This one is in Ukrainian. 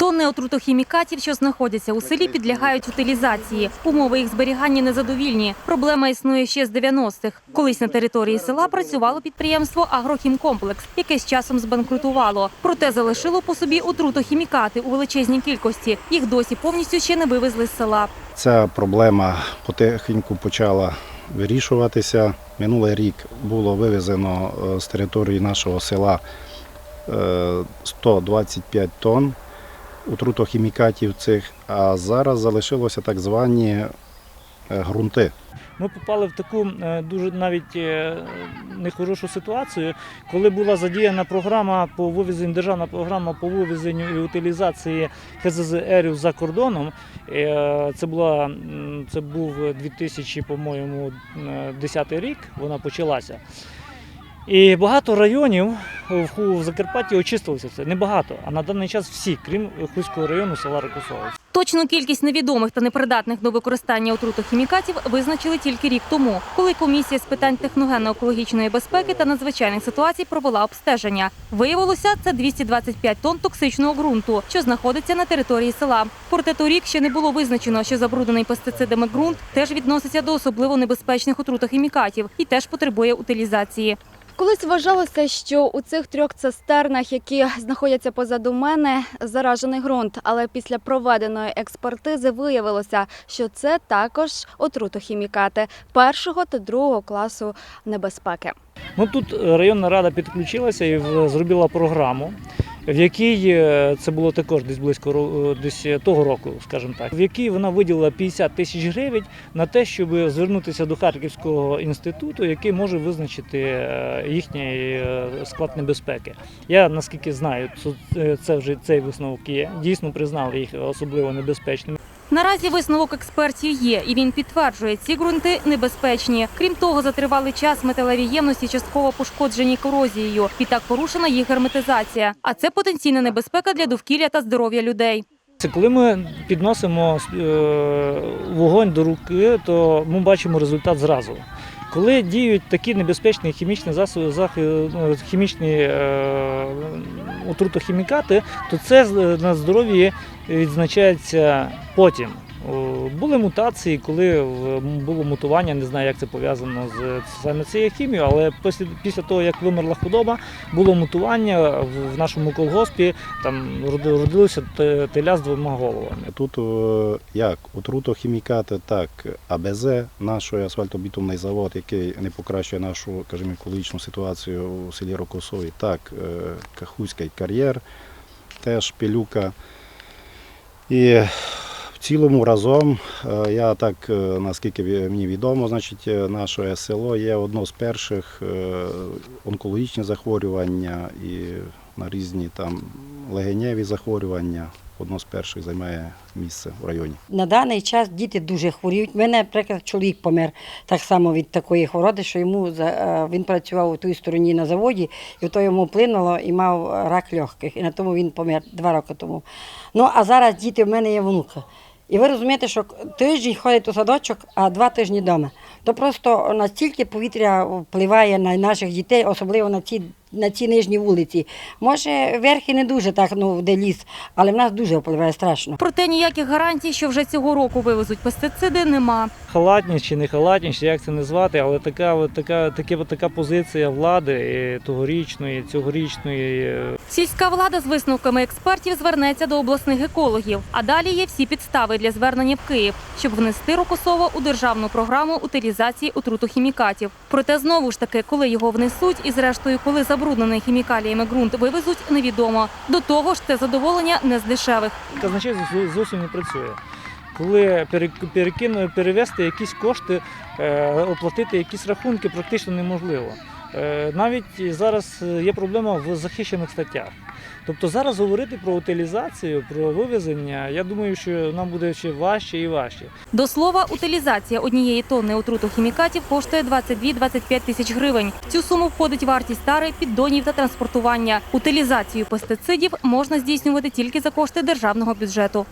Тонни отрутохімікатів, що знаходяться у селі, підлягають утилізації. Умови їх зберігання незадовільні. Проблема існує ще з 90-х. Колись на території села працювало підприємство «Агрохімкомплекс», яке з часом збанкрутувало. Проте залишило по собі отрутохімікати у величезній кількості. Їх досі повністю ще не вивезли з села. Ця проблема потихеньку почала вирішуватися. Минулий рік було вивезено е, з території нашого села е, 125 тонн отрутохімікатів цих, а зараз залишилося так звані е, ґрунти. Ми попали в таку е, дуже навіть е, нехорошу ситуацію, коли була задіяна програма по вивезенню, державна програма по вивезенню і утилізації ХЗЗРів за кордоном. Е, Це була це був 2000, по-моєму, е, 10 рік. Вона почалася. І багато районів в Закарпатті очистилося це. Не багато, а на даний час всі, крім Хуського району села Рокосове. Точну кількість невідомих та непридатних до використання отрутохімікатів визначили тільки рік тому, коли комісія з питань техногенно-екологічної безпеки та надзвичайних ситуацій провела обстеження. Виявилося, це 225 тонн токсичного ґрунту, що знаходиться на території села. Проте торік ще не було визначено, що забруднений пестицидами ґрунт теж відноситься до особливо небезпечних отрутохімікатів і теж потребує утилізації. Колись вважалося, що у цих трьох цистернах, які знаходяться позаду мене, заражений ґрунт. Але після проведеної експертизи виявилося, що це також отрутохімікати першого та другого класу небезпеки. Ну тут районна рада підключилася і зробила програму, в якій е, це було також десь близько е, десь того року, скажімо так, в якій вона виділила 50 тисяч гривень на те, щоб звернутися до Харківського інституту, який може визначити е, їхній е, склад небезпеки. Я наскільки знаю, е, це вже цей висновок є. Дійсно признали їх особливо небезпечними. Наразі висновок експертів є, і він підтверджує, ці ґрунти небезпечні. Крім того, за тривалий час металеві ємності частково пошкоджені корозією. Відтак порушена їх герметизація. А це потенційна небезпека для довкілля та здоров'я людей. Це коли ми підносимо е, вогонь до руки, то ми бачимо результат зразу. Коли діють такі небезпечні хімічні засоби, ну, хімічні е, отрутохімікати, то це на здоров'ї відзначається потім. О, Були мутації, коли було мутування, не знаю, як це пов'язано з саме цією хімією, але після, після того, як вимерла худоба, було мутування в, нашому колгоспі, там роди- родилися теля з двома головами. Тут е, як отрутохімікати, так АБЗ, наш асфальтобітумний завод, який не покращує нашу скажімо, екологічну ситуацію у селі Рокосові, так е, Кахуський кар'єр, теж пилюка. І цілому разом, е, я так, е, наскільки мені відомо, значить, е, наше село є одно з перших онкологічні захворювання і на різні там легеневі захворювання. Одно з перших займає місце в районі. На даний час діти дуже хворіють. У мене, наприклад, чоловік помер так само від такої хвороби, що йому він працював у тій стороні на заводі, і то йому вплинуло і мав рак легких. І на тому він помер два роки тому. Ну а зараз діти в мене є внука. І ви розумієте, що тиждень ходить у садочок, а два тижні вдома. То просто настільки повітря впливає на наших дітей, особливо на ці, на ці нижні вулиці. Може, верхи не дуже так, ну де ліс, але в нас дуже впливає страшно. Проте ніяких гарантій, що вже цього року вивезуть пестициди, нема. халатність чи не халатність, як це назвати, але така, от така, таке, така позиція влади і тогорічної, цьогорічної. е, Сільська влада з висновками експертів звернеться до обласних екологів. А далі є всі підстави для звернення в Київ, щоб внести Рокосово у державну програму утилізації отрутохімікатів. Проте знову ж таки, коли його внесуть, і зрештою, коли забруднений хімікаліями ґрунт вивезуть, невідомо. До того ж, це задоволення не з дешевих. Казначей зовсім не працює. Коли пере- перекину, перевести якісь кошти, е, оплатити якісь рахунки практично неможливо. Е, Навіть зараз е, є проблема в захищених статтях. Тобто зараз говорити про утилізацію, про вивезення, я думаю, що нам буде ще важче і важче. До слова, утилізація однієї тонни отрутохімікатів коштує 22-25 тисяч гривень. В цю суму входить вартість тари, піддонів та транспортування. Утилізацію пестицидів можна здійснювати тільки за кошти державного бюджету.